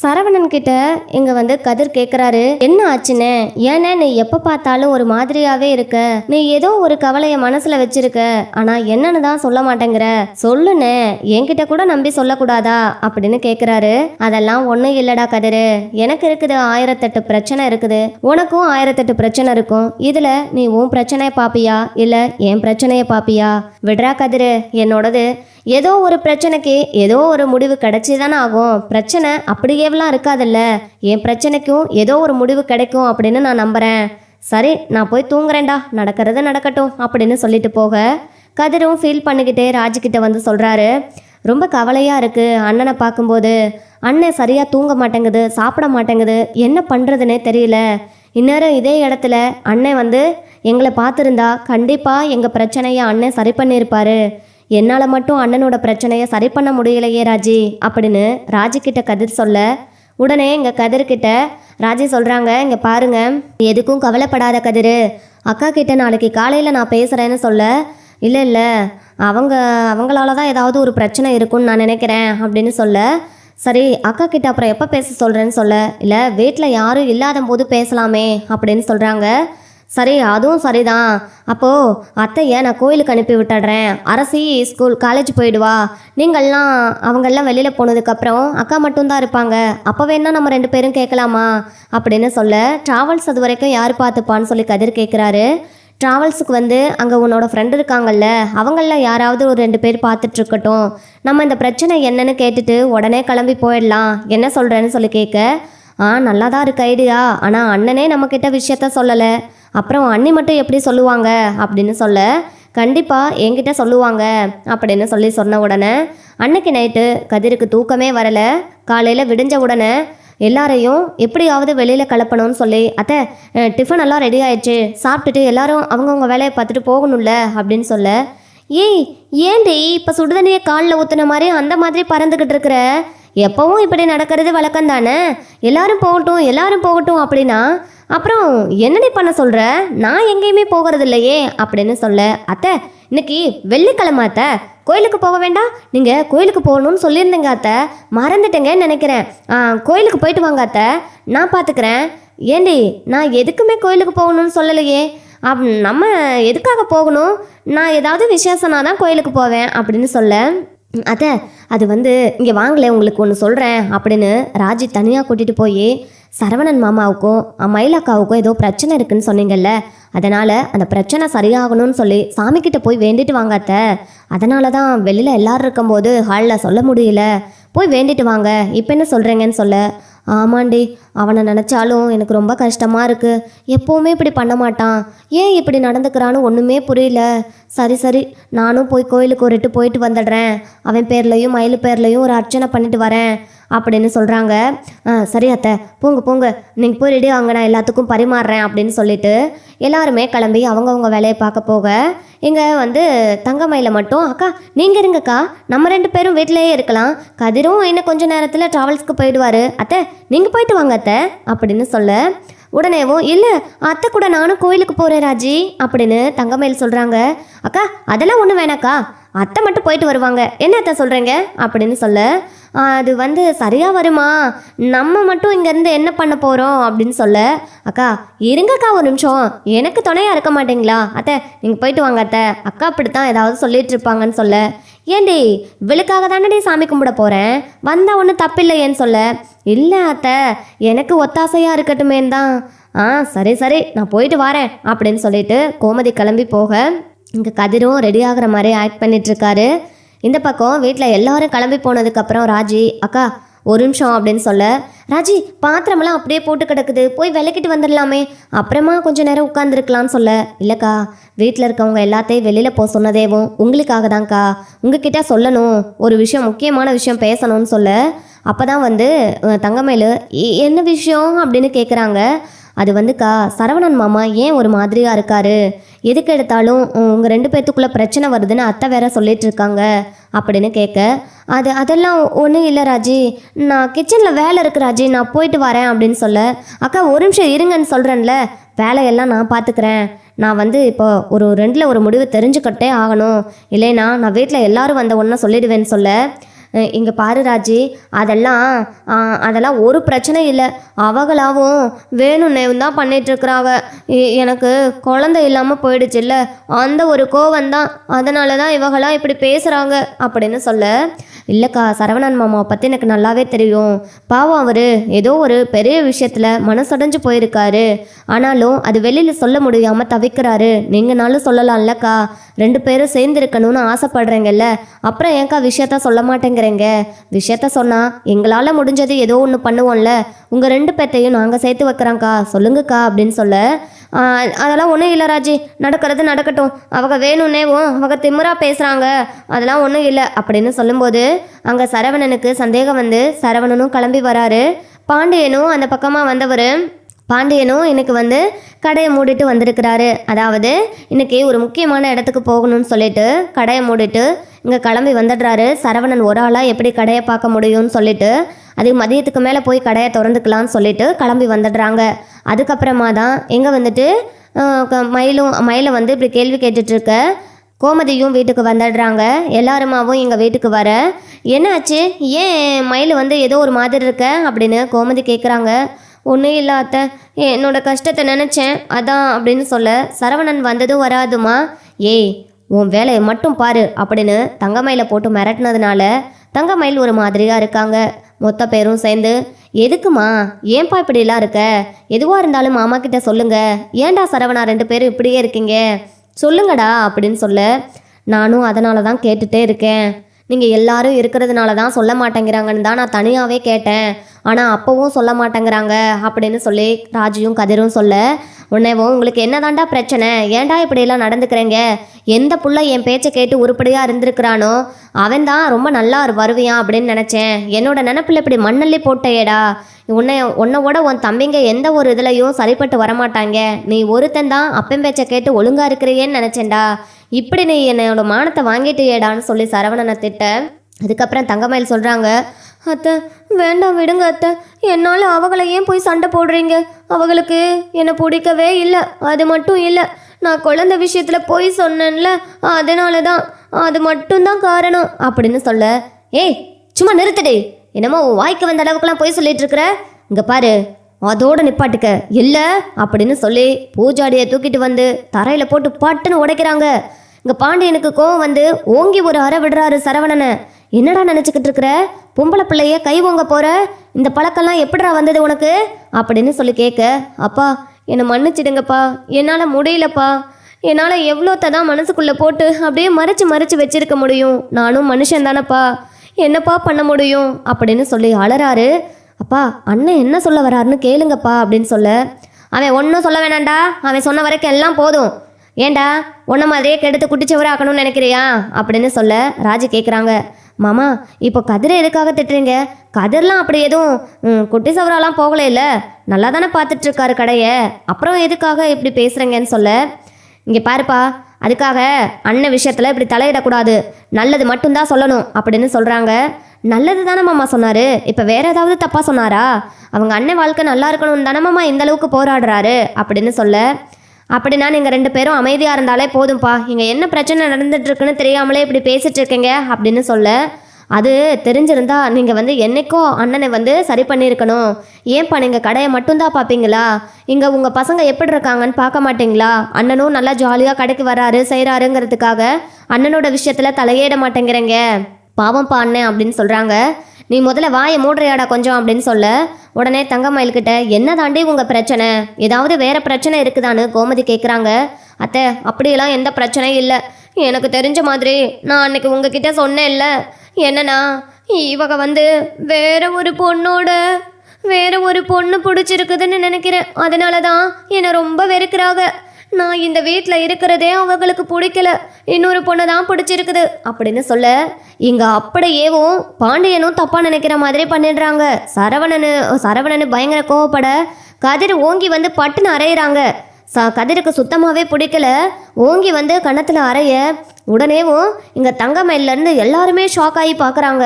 சரவணன் கிட்ட இங்க வந்து கதிர் கேக்குறாரு. என்ன ஆச்சுன்னு ஏன்னா நீ எப்ப பார்த்தாலும் ஒரு மாதிரியாவே இருக்க. நீ ஏதோ ஒரு கவலைய மனசுல வச்சிருக்க. ஆனா என்னன்னு தான் சொல்ல மாட்டேங்கிற. சொல்லுன்னு என்கிட்ட கூட நம்பி சொல்லக்கூடாதா? அப்படின்னு கேக்குறாரு. அதெல்லாம் ஒண்ணும் இல்லடா கதிரு. எனக்கு இருக்குது ஆயிரத்தெட்டு பிரச்சனை இருக்குது. உனக்கும் ஆயிரத்தெட்டு பிரச்சனை இருக்கும். இதுல நீ உன் பிரச்சனைய பாப்பியா? இல்ல என் பிரச்சனைய பாப்பியா? விடுறா கதிரு. என்னோடது ஏதோ ஒரு பிரச்சனைக்கு ஏதோ ஒரு முடிவு கிடைச்சி தானே ஆகும். பிரச்சனை அப்படியேவெல்லாம் இருக்காதுல்ல. என் பிரச்சனைக்கும் ஏதோ ஒரு முடிவு கிடைக்கும் அப்படின்னு நான் நம்புகிறேன் சரி நான் போய் தூங்குறேன்டா. நடக்கிறது நடக்கட்டும் அப்படின்னு சொல்லிட்டு போக கதிரும் ஃபீல் பண்ணிக்கிட்டே ராஜுக்கிட்ட வந்து சொல்கிறாரு ரொம்ப கவலையாக இருக்குது அண்ணனை பார்க்கும்போது அண்ணன் சரியாக தூங்க மாட்டேங்குது. சாப்பிட மாட்டேங்குது. என்ன பண்ணுறதுனே தெரியல. இந்நேரம் இதே இடத்துல அண்ணன் வந்து எங்களை பார்த்துருந்தா கண்டிப்பாக எங்கள் பிரச்சனையை அண்ணன் சரி பண்ணியிருப்பாரு. என்னால் மட்டும் அண்ணனோட பிரச்சனையை சரி பண்ண முடியலையே ராஜி. அப்படின்னு ராஜி கிட்ட கதிர் சொல்ல உடனே இங்கே கதிர்கிட்ட ராஜி சொல்கிறாங்க இங்கே பாருங்க. எதுக்கும் கவலைப்படாத கதிர். அக்கா கிட்ட நாளைக்கு காலையில் நான் பேசுகிறேன்னு சொல்ல இல்லை இல்லை. அவங்க அவங்களால தான் ஏதாவது ஒரு பிரச்சனை இருக்கும்னு நான் நினைக்கிறேன் அப்படின்னு சொல்ல சரி அக்கா கிட்ட அப்புறம் எப்போ பேச சொல்கிறேன்னு சொல்ல. இல்லை வீட்டில் யாரும் இல்லாத போது பேசலாமே அப்படின்னு சொல்கிறாங்க சரி அதுவும் சரிதான். அப்போது அத்தையை நான் கோயிலுக்கு அனுப்பி விட்டுடுறேன். அரசி ஸ்கூல் காலேஜ் போயிடுவா. நீங்கள்லாம் அவங்கெல்லாம் வெளியில் போனதுக்கப்புறம் அக்கா மட்டும்தான் இருப்பாங்க. அப்போ வேணா நம்ம ரெண்டு பேரும் கேட்கலாமா? அப்படின்னு சொல்ல ட்ராவல்ஸ் அது வரைக்கும் யார் பார்த்துப்பான்னு சொல்லி கதிர் கேட்குறாரு. ட்ராவல்ஸுக்கு வந்து அங்கே உன்னோட ஃப்ரெண்டு இருக்காங்கல்ல அவங்களில் யாராவது ஒரு ரெண்டு பேர் பார்த்துட்டு இருக்கட்டும் நம்ம இந்த பிரச்சனை என்னன்னு கேட்டுட்டு உடனே கிளம்பி போயிடலாம். என்ன சொல்கிறேன்னு சொல்லி கேட்க ஆ நல்லா தான் இருக்கு ஐடியா. ஆனால் அண்ணனே நம்மக்கிட்ட விஷயத்த சொல்லலை. அப்புறம் அண்ணி மட்டும் எப்படி சொல்லுவாங்க அப்படின்னு சொல்ல கண்டிப்பாக என்கிட்ட சொல்லுவாங்க அப்படின்னு சொல்லி சொன்ன உடனே அன்னைக்கு நைட்டு கதிருக்கு தூக்கமே வரலை. காலையில் விடிஞ்ச உடனே எல்லாரையும் எப்படியாவது வெளியில் கலப்பணும்னு சொல்லி அத்தை டிஃபன் எல்லாம் ரெடி ஆயிடுச்சு. சாப்பிட்டுட்டு எல்லாரும் அவங்கவுங்க வேலையை பார்த்துட்டு போகணும்ல அப்படின்னு சொல்ல ஏய் ஏண்டி இப்போ சுடுதண்ணியை காலில் ஊற்றுன மாதிரி அந்த மாதிரி பறந்துக்கிட்டு இருக்கிற? எப்பவும் இப்படி நடக்கிறது வழக்கம் தானே எல்லாரும் போகட்டும் எல்லாரும் போகட்டும் அப்படின்னா அப்புறம் என்னடி பண்ண சொல்கிற நான் எங்கேயுமே போகிறது இல்லையே அப்படின்னு சொல்ல அத்தை இன்னைக்கு வெள்ளிக்கிழமை அத்தை. கோயிலுக்கு போக வேண்டாம். நீங்கள் கோயிலுக்கு போகணும்னு சொல்லியிருந்தீங்க அத்தை. மறந்துட்டேங்கன்னு நினைக்கிறேன். கோயிலுக்கு போயிட்டு வாங்க அத்தை. நான் பார்த்துக்கிறேன் ஏண்டி நான் எதுக்குமே கோயிலுக்கு போகணும்னு சொல்லலையே. அப் நம்ம எதுக்காக போகணும்? நான் ஏதாவது விசேஷனா தான் கோயிலுக்கு போவேன் அப்படின்னு சொல்ல அத்தை அது வந்து இங்கே வாங்கலை உங்களுக்கு ஒன்று சொல்கிறேன் அப்படின்னு ராஜி தனியாக கூட்டிகிட்டு போய் சரவணன் மாமாவுக்கும் அஹ், மயிலக்காவுக்கும் ஏதோ பிரச்சனை இருக்குன்னு சொன்னீங்கல்ல? அதனால் அந்த பிரச்சனை சரியாகணும்னு சொல்லி சாமிக்கிட்ட போய் வேண்டிட்டு வாங்காத்த அதனால தான் வெளியில் எல்லாரும் இருக்கும்போது ஹாலில் சொல்ல முடியல. போய் வேண்டிட்டு வாங்க இப்போ என்ன சொல்கிறீங்கன்னு சொல்ல. ஆமாண்டி அவனை நினச்சாலும் எனக்கு ரொம்ப கஷ்டமாக இருக்குது எப்போவுமே இப்படி பண்ண மாட்டான். ஏன் இப்படி நடந்துக்கிறான்னு ஒன்றுமே புரியல. சரி சரி நானும் போய் கோயிலுக்கு ஒரு போயிட்டு வந்துடுறேன். அவன் பேர்லையும் மயில் பேர்லையும் ஒரு அர்ச்சனை பண்ணிட்டு வரேன். அப்படின்னு சொல்கிறாங்க ஆ சரி அத்தை போங்க போங்க. நீங்கள் போய் ரெடி ஆங்க நான் எல்லாத்துக்கும் பரிமாறுறேன் அப்படின்னு சொல்லிட்டு எல்லாருமே கிளம்பி அவங்கவுங்க வேலையை பார்க்க போக இங்கே வந்து தங்கமயில மட்டும் அக்கா நீங்கள் இருங்கக்கா. நம்ம ரெண்டு பேரும் வீட்டிலேயே இருக்கலாம். கதிரும் இன்னும் கொஞ்ச நேரத்தில் ட்ராவல்ஸ்க்கு போயிடுவாரு. அத்தை நீங்கள் போயிட்டு வாங்க அத்தை அப்படின்னு சொல்ல உடனேவும் இல்லை அத்தை கூட நானும் கோயிலுக்கு போகிறேன் ராஜி அப்படின்னு தங்கமயில் சொல்கிறாங்க அக்கா அதெல்லாம் ஒன்றும் வேணாக்கா. அத்தை மட்டும் போயிட்டு வருவாங்க. என்ன அத்தை சொல்கிறீங்க அப்படின்னு சொல்ல அது வந்து சரியாக வருமா? நம்ம மட்டும் இங்கேருந்து என்ன பண்ண போகிறோம் அப்படின்னு சொல்ல. அக்கா இருங்கக்கா ஒரு நிமிஷம். எனக்கு துணையாக இருக்க மாட்டீங்களா? அத்தை நீங்கள் போயிட்டு வாங்க அத்தை. அக்கா அப்படித்தான் ஏதாவது சொல்லிட்டு இருப்பாங்கன்னு சொல்ல. ஏண்டி இவளுக்காக தானடி சாமி கும்பிட போகிறேன் வந்தால் ஒன்றும் தப்பில்லையேன்னு சொல்ல. இல்லை அத்தை எனக்கு ஒத்தாசையாக இருக்கட்டுமேன்னு தான். ஆ சரி சரி நான் போயிட்டு வரேன் அப்படின்னு சொல்லிட்டு கோமதி கிளம்பி போக இங்கே கதிரும் ரெடி ஆகுற மாதிரி ஆக்ட் பண்ணிட்டு இருக்காரு. இந்த பக்கம் வீட்டில் எல்லாரும் கிளம்பி போனதுக்கப்புறம் ராஜி அக்கா ஒரு நிமிஷம் அப்படின்னு சொல்ல ராஜி பாத்திரமெல்லாம் அப்படியே போட்டு கிடக்குது போய் விளக்கிட்டு வந்துடலாமே அப்புறமா கொஞ்சம் நேரம் உட்காந்துருக்கலாம்னு சொல்ல. இல்லைக்கா வீட்டில் இருக்கவங்க எல்லாத்தையும் வெளியில் போக சொன்னதேவும் உங்களுக்காக தான்க்கா உங்ககிட்ட சொல்லணும் ஒரு விஷயம் முக்கியமான விஷயம் பேசணும்னு சொல்ல. அப்போ தான் வந்து தங்கமேலு என்ன விஷயம்? அப்படின்னு கேட்குறாங்க அது வந்துக்கா சரவணன் மாமா ஏன் ஒரு மாதிரியாக இருக்காரு? எதுக்கு எடுத்தாலும் உங்கள் ரெண்டு பேர்த்துக்குள்ளே பிரச்சனை வருதுன்னு அத்தை வேற சொல்லிட்டு இருக்காங்க அப்படின்னு கேட்க அது அதெல்லாம் ஒன்றும் இல்லை ராஜி. நான் கிச்சனில் வேலை இருக்கு ராஜி. நான் போயிட்டு வரேன் அப்படின்னு சொல்ல அக்கா ஒரு நிமிஷம் இருங்கன்னு சொல்கிறேன்ல வேலையெல்லாம் நான் பார்த்துக்கிறேன் நான் வந்து இப்போ ஒரு ரெண்டில் ஒரு முடிவு தெரிஞ்சுக்கிட்டே ஆகணும். இல்லைனா நான் வீட்டில் எல்லாரும் வந்த ஒன்றா சொல்லிடுவேன்னு சொல்ல இங்கே பாரு ராஜி அதெல்லாம் அதெல்லாம் ஒரு பிரச்சனை இல்லை. அவகளாவும் வேணும்னே தான் பண்ணிகிட்ருக்குறாவ எனக்கு குழந்தை இல்லாமல் போயிடுச்சுல்ல அந்த ஒரு கோவம் தான். அதனால தான் இவங்களாம் இப்படி பேசுகிறாங்க அப்படின்னு சொல்ல இல்லைக்கா சரவணன் மாமாவை பற்றி எனக்கு நல்லாவே தெரியும். பாவம் அவர் ஏதோ ஒரு பெரிய விஷயத்தில் மனசடைஞ்சு போயிருக்காரு. ஆனாலும் அது வெளியில் சொல்ல முடியாமல் தவிக்கிறாரு. நீங்கனாலும் சொல்லலாம்லக்கா ரெண்டு பேரும் சேர்ந்து இருக்கணும்னு ஆசைப்படுறீங்கல்ல. அப்புறம் ஏன்க்கா விஷயத்த சொல்ல மாட்டேங்கிறீங்க விஷயத்த சொன்னால் எங்களால் முடிஞ்சது ஏதோ ஒன்று பண்ணுவோம்ல. உங்கள் ரெண்டு பேர்த்தையும் நாங்கள் சேர்த்து வைக்கிறோங்க்கா சொல்லுங்கக்கா அப்படின்னு சொல்ல அதெல்லாம் ஒன்றும் இல்லை ராஜி. நடக்கிறது நடக்கட்டும். அவங்க வேணும்னேவும் அவங்க திமுறா பேசுகிறாங்க அதெல்லாம் ஒன்றும் இல்லை அப்படின்னு சொல்லும்போது அங்கே சரவணனுக்கு சந்தேகம் வந்து சரவணனும் கிளம்பி வராரு. பாண்டியனும் அந்த பக்கமாக வந்தவர் பாண்டியனும் இன்னைக்கு வந்து கடையை மூடிட்டு வந்திருக்கிறாரு. அதாவது இன்னைக்கு ஒரு முக்கியமான இடத்துக்கு போகணும்னு சொல்லிட்டு கடையை மூடிட்டு இங்கே கிளம்பி வந்துடுறாரு. சரவணன் ஒரு ஆளாக எப்படி கடையை பார்க்க முடியும்னு சொல்லிட்டு அது மதியத்துக்கு மேலே போய் கடையை திறந்துக்கலாம்னு சொல்லிட்டு கிளம்பி வந்துடுறாங்க. அதுக்கப்புறமா தான் எங்கே வந்துட்டு க- மயிலும் மயிலை வந்து இப்படி கேள்வி கேட்டுட்ருக்க கோமதியும் வீட்டுக்கு வந்துடுறாங்க. எல்லாருமாவும் எங்கள் வீட்டுக்கு வர என்னாச்சு ஏன் மயில் வந்து ஏதோ ஒரு மாதிரி இருக்க? அப்படின்னு கோமதி கேட்குறாங்க ஒன்றும் இல்லை அத்தை. என்னோட கஷ்டத்தை நினச்சேன். அதான் அப்படின்னு சொல்ல சரவணன் வந்ததும் வராதுமா ஏய் உன் வேலையை மட்டும் பாரு அப்படின்னு தங்கமயில போட்டு மிரட்டினதுனால தங்கமயில் ஒரு மாதிரியாக இருக்காங்க. மொத்த பேரும் சேர்ந்து எதுக்குமா? ஏன்பா இப்படிலாம் இருக்க? எதுவாக இருந்தாலும் மாமா கிட்ட சொல்லுங்க. ஏன்டா சரவணா ரெண்டு பேரும் இப்படியே இருக்கீங்க? சொல்லுங்கடா அப்படின்னு சொல்ல நானும் அதனால தான் கேட்டுட்டே இருக்கேன். நீங்கள் எல்லாரும் இருக்கிறதுனால தான் சொல்ல மாட்டேங்கிறாங்கன்னு தான் நான் தனியாகவே கேட்டேன். ஆனால் அப்போவும் சொல்ல மாட்டேங்கிறாங்க அப்படின்னு சொல்லி ராஜியும் கதிரும் சொல்ல உடனேவும் உங்களுக்கு என்னதான்டா பிரச்சனை? ஏன்டா இப்படியெல்லாம் நடந்துக்கிறீங்க? எந்த புள்ள என் பேச்சை கேட்டு உருப்படியாக இருந்திருக்கிறானோ அவன் தான் ரொம்ப நல்லா வருவியான் அப்படின்னு நினச்சேன். என்னோட நினப்பில் இப்படி மண்ணள்ளி போட்டேயேடா. உன்னை உன்னோட உன் தம்பிங்க எந்த ஒரு இதுலையும் சரிப்பட்டு வரமாட்டாங்க. நீ ஒருத்தன் தான் அப்பன் பேச்சை கேட்டு ஒழுங்காக இருக்கிறியேன்னு நினச்சேன்டா. இப்படி நீ என்னோட மானத்தை வாங்கிட்டியேடான்னு சொல்லி சரவணனை திட்ட அதுக்கப்புறம் தங்கமயில் சொல்கிறாங்க அத்தை வேண்டாம் விடுங்க அத்தை. என்னால் அவங்கள ஏன் போய் சண்டை போடுறீங்க? அவங்களுக்கு என்னை பிடிக்கவே இல்லை. அது மட்டும் இல்லை. நான் குழந்தை விஷயத்தில் போய் சொன்னேன்ல அதனால தான் அது மட்டும்தான் காரணம். அப்படின்னு சொல்ல ஏய் சும்மா நிறுத்துடு. என்னமோ வாய்க்கு வந்த அளவுக்குலாம் போய் சொல்லிட்டு இருக்கிற? இங்க பாரு அதோட நிப்பாட்டுக்க. இல்லை அப்படின்னு சொல்லி பூஜாடியை தூக்கிட்டு வந்து தரையில போட்டு பட்டுன்னு உடைக்கிறாங்க. இங்கே பாண்டியனுக்கு கோவம் வந்து ஓங்கி ஒரு அறை விடுறாரு சரவணனை. என்னடா நினச்சிக்கிட்டு இருக்கிற? பொம்பளை பிள்ளைய கை ஓங்க போற? இந்த பழக்கம்லாம் எப்படிடா வந்தது உனக்கு? அப்படின்னு சொல்லி கேட்க அப்பா என்னை மன்னிச்சிடுங்கப்பா. என்னால் முடியலப்பா. என்னால் எவ்வளோத்த தான் மனசுக்குள்ளே போட்டு அப்படியே மறைச்சு மறைச்சு வச்சிருக்க முடியும். நானும் மனுஷன் தானப்பா. என்னப்பா பண்ண முடியும்? அப்படின்னு சொல்லி அழறாரு அப்பா அண்ணன் என்ன சொல்ல வராருன்னு கேளுங்கப்பா. அப்படின்னு சொல்ல அவன் ஒன்றும் சொல்ல வேணாண்டா. அவன் சொன்ன வரைக்கும் எல்லாம் போதும். ஏண்டா உன்ன மாதிரியே கெடுத்து குட்டிச்சவராக்கணும்னு நினைக்கிறியா? அப்படின்னு சொல்ல ராஜு கேட்குறாங்க மாமா இப்போ கதிரை எதுக்காக திட்டுறீங்க? கதிர்லாம் அப்படி எதுவும் குட்டி சவராலாம் போகல இல்லை. நல்லா தானே பார்த்துட்ருக்காரு கடையை. அப்புறம் எதுக்காக இப்படி பேசுகிறீங்கன்னு சொல்ல. இங்கே பாருப்பா அதுக்காக அண்ணன் விஷயத்தில் இப்படி தலையிடக்கூடாது. நல்லது மட்டும்தான் சொல்லணும் அப்படின்னு சொல்கிறாங்க நல்லது தானே மாமா சொன்னார். இப்போ வேற ஏதாவது தப்பாக சொன்னாரா? அவங்க அண்ணன் வாழ்க்கை நல்லா இருக்கணும்னு தானே மாமா இந்த அளவுக்கு போராடுறாரு அப்படின்னு சொல்ல. அப்படின்னா நீங்கள் ரெண்டு பேரும் அமைதியாக இருந்தாலே போதும்ப்பா இங்கே என்ன பிரச்சனை நடந்துட்டுருக்குன்னு தெரியாமலே இப்படி பேசிட்டு இருக்கீங்க அப்படின்னு சொல்ல அது தெரிஞ்சிருந்தா நீங்கள் வந்து என்னைக்கோ அண்ணனை வந்து சரி பண்ணியிருக்கணும். ஏன்பா நீங்கள் கடையை மட்டும்தான் பார்ப்பீங்களா இங்கே உங்கள் பசங்க எப்படி இருக்காங்கன்னு பார்க்க மாட்டீங்களா? அண்ணனும் நல்லா ஜாலியாக கடைக்கு வராரு செய்கிறாருங்கிறதுக்காக அண்ணனோட விஷயத்தில் தலையிட மாட்டேங்கிறீங்க. பாவம்ப்பா அண்ணன் அப்படின்னு சொல்கிறாங்க நீ முதல்ல வாயை மூடுறியாடா கொஞ்சம் அப்படின்னு சொல்ல. உடனே தங்கமயில்கிட்ட என்ன தாண்டி உங்கள் பிரச்சனை? ஏதாவது வேற பிரச்சனை இருக்குதான்னு கோமதி கேட்குறாங்க அத்தை அப்படியெல்லாம் எந்த பிரச்சனையும் இல்லை. எனக்கு தெரிஞ்ச மாதிரி நான் அன்னைக்கு உங்ககிட்ட சொன்னேன்ல. என்னன்னா இவங்க வந்து வேற ஒரு பொண்ணோட வேற ஒரு பொண்ணு பிடிச்சிருக்குதுன்னு நினைக்கிறேன். அதனால தான் என்னை ரொம்ப வெறுக்கிறாங்க. நான் இந்த வீட்டில் இருக்கிறதே அவங்களுக்கு பிடிக்கல. இன்னொரு பொண்ணை தான் பிடிச்சிருக்குது. அப்படின்னு சொல்ல இங்கே அப்படியேவும் பாண்டியனும் தப்பாக நினைக்கிற மாதிரி பண்ணிடுறாங்க. சரவணனு சரவணனு பயங்கர கோவப்பட கதிர் ஓங்கி வந்து பட்டுன்னு அரையிறாங்க ச கதிருக்கு சுத்தமாகவே பிடிக்கல. ஓங்கி வந்து கணத்தில் அரைய உடனேவும் இங்கே தங்கமயிலேருந்து எல்லாருமே ஷாக் ஆகி பார்க்குறாங்க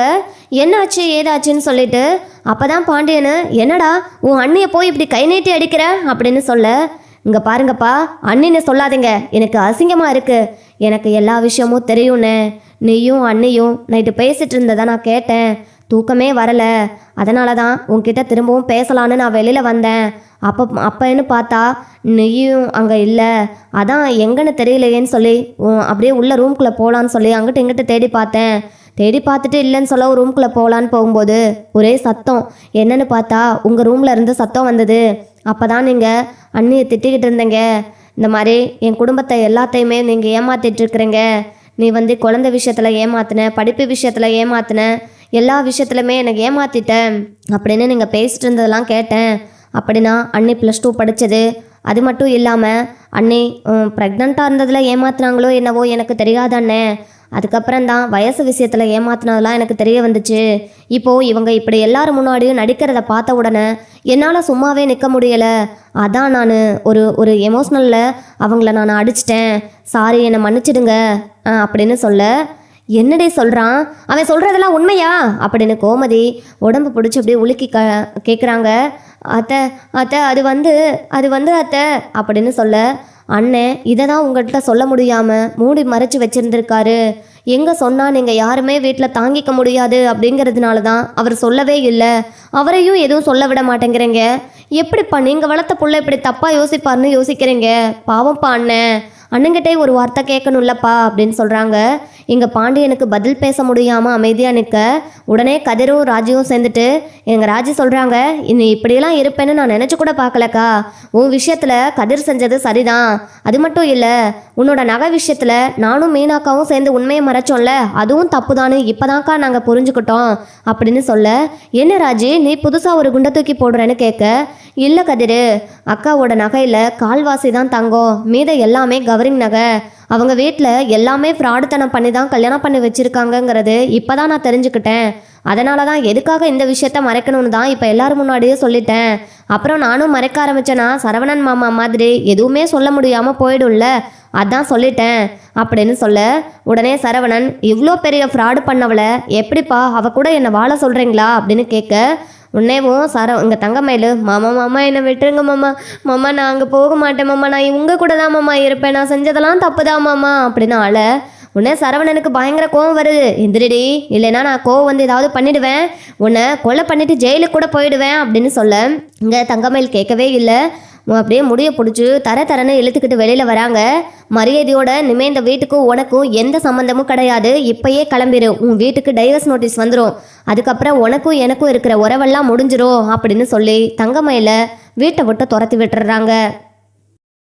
என்னாச்சு ஏதாச்சுன்னு சொல்லிட்டு அப்போ தான் பாண்டியனு என்னடா உன் அண்ணியை போய் இப்படி கை நீட்டி அடிக்கிற? அப்படின்னு சொல்ல இங்கே பாருங்கப்பா அண்ணின்னு சொல்லாதீங்க. எனக்கு அசிங்கமாக இருக்கு. எனக்கு எல்லா விஷயமும் தெரியும்னே. நீயும் அண்ணியும் நைட்டு பேசிட்டு இருந்ததை நான் கேட்டேன். தூக்கமே வரல. அதனால தான் உன்கிட்ட திரும்பவும் பேசலான்னு நான் வெளியில் வந்தேன். அப்போ அப்பன்னு பார்த்தா நீயும் அங்கே இல்லை. அதான் எங்கன்னு தெரியலையேன்னு சொல்லி அப்படியே உள்ள ரூம்குள்ளே போகலான்னு சொல்லி அங்கிட்டு இங்கிட்டு தேடி பார்த்தேன். தேடி பார்த்துட்டு இல்லைன்னு சொல்ல ஒரு ரூம்குள்ளே போகலான்னு போகும்போது ஒரே சத்தம். என்னன்னு பார்த்தா உங்கள் ரூமில் இருந்து சத்தம் வந்தது. அப்போ தான் நீங்கள் அண்ணியை திட்டிக்கிட்டு இருந்தீங்க. இந்த மாதிரி என் குடும்பத்தை எல்லாத்தையுமே நீங்கள் ஏமாத்திட்டு இருக்கிறீங்க. நீ வந்து குழந்தை விஷயத்தில் ஏமாத்தின படிப்பு விஷயத்தில் ஏமாத்தின எல்லா விஷயத்துலையுமே எனக்கு ஏமாத்திட்டேன் அப்படின்னு நீங்கள் பேசிட்டு இருந்ததெல்லாம் கேட்டேன். அப்படின்னா அண்ணி ப்ளஸ் டூ படித்தது அது மட்டும் இல்லாமல் அண்ணி ப்ரெக்னெண்ட்டாக இருந்ததில் ஏமாத்துனாங்களோ என்னவோ எனக்கு தெரியாத அண்ணே அதுக்கப்புறம் தான் வயசு விஷயத்தில் ஏமாத்தினதெல்லாம் எனக்கு தெரிய வந்துச்சு. இப்போது இவங்க இப்படி எல்லாரும் முன்னாடியும் நடிக்கிறத பார்த்த உடனே என்னால் சும்மாவே நிற்க முடியலை. அதான் நான் ஒரு ஒரு எமோஷ்னலில் அவங்கள நான் அடிச்சிட்டேன். சாரி என்னை மன்னிச்சிடுங்க. ஆ, அப்படின்னு சொல்ல என்னடே சொல்கிறான் அவன் சொல்கிறதெல்லாம் உண்மையா? அப்படின்னு கோமதி உடம்பு பிடிச்சி அப்படியே உலுக்கி க கேட்குறாங்க அத்தை அத்தை அது வந்து அது வந்து அத்தை அப்படின்னு சொல்ல அண்ணன் இதை தான் உங்கள்கிட்ட சொல்ல முடியாமல் மூடி மறைச்சு வச்சுருந்துருக்காரு. எங்கே சொன்னால் நீங்கள் யாருமே வீட்டில் தாங்கிக்க முடியாது அப்படிங்கிறதுனால தான் அவர் சொல்லவே இல்லை. அவரையும் எதுவும் சொல்ல விட மாட்டேங்கிறீங்க. எப்படிப்பா நீங்கள் வளர்த்த புள்ள இப்படி தப்பாக யோசிப்பார்னு யோசிக்கிறீங்க? பாவம்ப்பா அண்ணன் அண்ணங்கிட்டே ஒரு வார்த்தை கேட்கணும்லப்பா அப்படின்னு சொல்கிறாங்க இங்கே பாண்டியனுக்கு பதில் பேச முடியாமல் அமைதியாக நிற்க உடனே கதிரும் ராஜுவும் சேர்ந்துட்டு எங்கள் ராஜு சொல்கிறாங்க இன்னும் இப்படியெல்லாம் இருப்பேன்னு நான் நினச்சி கூட பார்க்கலக்கா. உன் விஷயத்தில் கதிர் செஞ்சது சரிதான். அது மட்டும் இல்லை உன்னோட நகை விஷயத்தில் நானும் மீனாக்காவும் சேர்ந்து உண்மையை மறைச்சோம்ல அதுவும் தப்பு தானு இப்போதான்க்கா நாங்கள் புரிஞ்சுக்கிட்டோம். அப்படின்னு சொல்ல என்ன ராஜி நீ புதுசாக ஒரு குண்டை தூக்கி போடுறேன்னு கேட்க இல்லை கதிரு அக்காவோட நகையில் கால்வாசி தான் தங்கம் மீத எல்லாமே கவரிங் நகை. அவங்க வீட்டில் எல்லாமே ஃப்ராடுத்தனம் பண்ணி தான் கல்யாணம் பண்ணி வச்சுருக்காங்கங்கிறது இப்போ தான் நான் தெரிஞ்சுக்கிட்டேன். அதனால தான் எதுக்காக இந்த விஷயத்த மறைக்கணும்னு தான் இப்போ எல்லாரும் முன்னாடியே சொல்லிட்டேன். அப்புறம் நானும் மறைக்க ஆரம்பிச்சேன்னா சரவணன் மாமா மாதிரி எதுவுமே சொல்ல முடியாமல் போயிடும்ல அதான் சொல்லிட்டேன். அப்படின்னு சொல்ல உடனே சரவணன் இவ்வளோ பெரிய ஃப்ராடு பண்ணவளை எப்படிப்பா அவ கூட என்னை வாழ சொல்கிறீங்களா அப்படின்னு கேட்க உன்னேவும் சர இங்கே தங்கமயிலு மாமா மாமா என்னை விட்டுருங்க மாமா. மாமா நான் அங்கே போக மாட்டேன் மாமா. நான் உங்கள் கூட தான் மாமா இருப்பேன். நான் செஞ்சதெல்லாம் தப்பு தான் மாமா அப்படின்னு ஆள. உன்னே சரவணனுக்கு பயங்கர கோவம் வருது. எந்திரிடி இல்லைன்னா நான் கோவம் வந்து ஏதாவது பண்ணிடுவேன். உன்னை கொலை பண்ணிட்டு ஜெயிலுக்கு கூட போயிடுவேன் அப்படின்னு சொல்ல. இங்கே தங்கமயில் கேட்கவே இல்லை. அப்படியே முடிய பிடிச்சி தர தரன்னு இழுத்துக்கிட்டு வெளியில் வராங்க. மரியாதையோட நிமேந்த இந்த வீட்டுக்கும் உனக்கும் எந்த சம்மந்தமும் கிடையாது. இப்பயே கிளம்பிடு உன் வீட்டுக்கு டைவர்ஸ் நோட்டீஸ் வந்துடும் அதுக்கப்புறம் உனக்கும் எனக்கும் இருக்கிற உறவெல்லாம் முடிஞ்சிரும் அப்படின்னு சொல்லி தங்கமயில வீட்டை விட்டு துரத்தி விட்டுறாங்க.